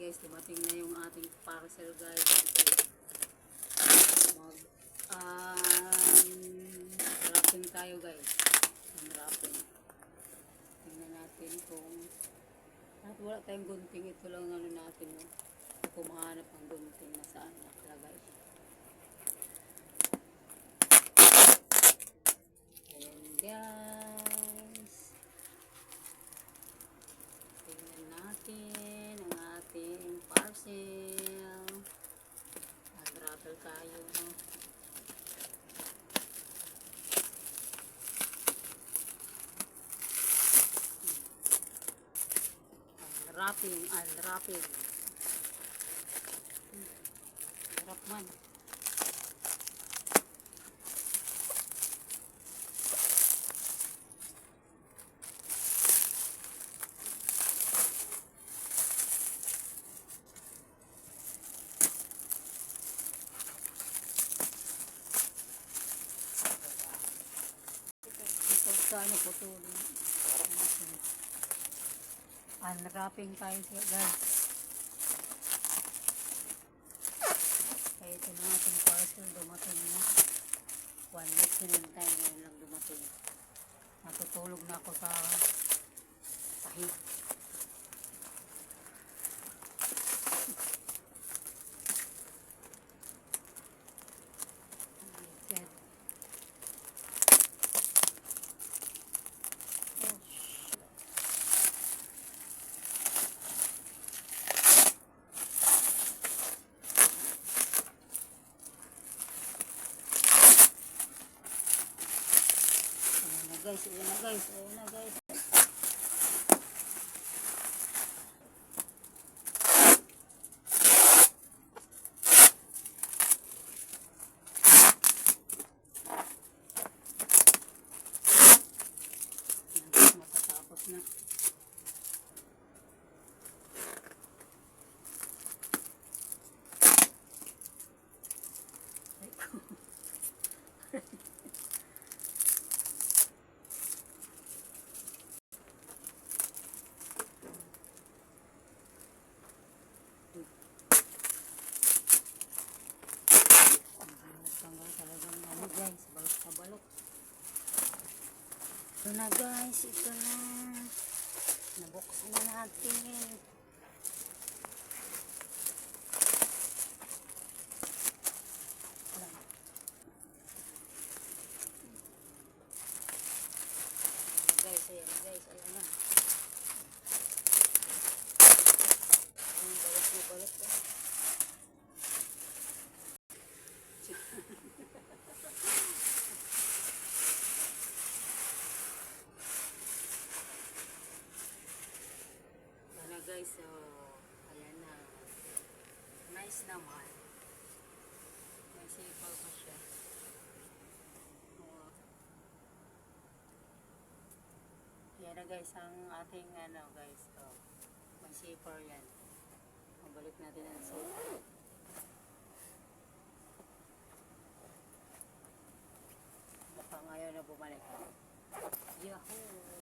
guys, dumating na yung ating parcel guys. Mag um, wrapping tayo guys. Unwrapping. Tingnan natin kung at wala tayong gunting. Ito lang ano natin. No? Kung mahanap ang gunting na saan nakalagay. Ayan guys. Tingnan natin ang ating parcel. Nag-rattle tayo. No? Unwrapping, unwrapping. Hmm, Hirap man. Ito sa ano po to. Unwrapping tayo siya guys. Kaya ito na ating parcel dumating na. One week sinintay ngayon lang dumating. Natutulog na ako sa sahig. Guys, ayan na guys, ayan na guys. Matatapos na. Ito na guys, ito na. Nabuksan na natin. Ayan. Ayan na guys, ayan na guys, ayan na. Ayan, balot na balot. eh. Guys, so, ayan na. Nice naman. May sipal pa siya. Yan na guys, ang ating ano guys, oh, may zipper yan. Mabalik natin ang zipper. Mukhang ayaw na bumalik. Yahoo!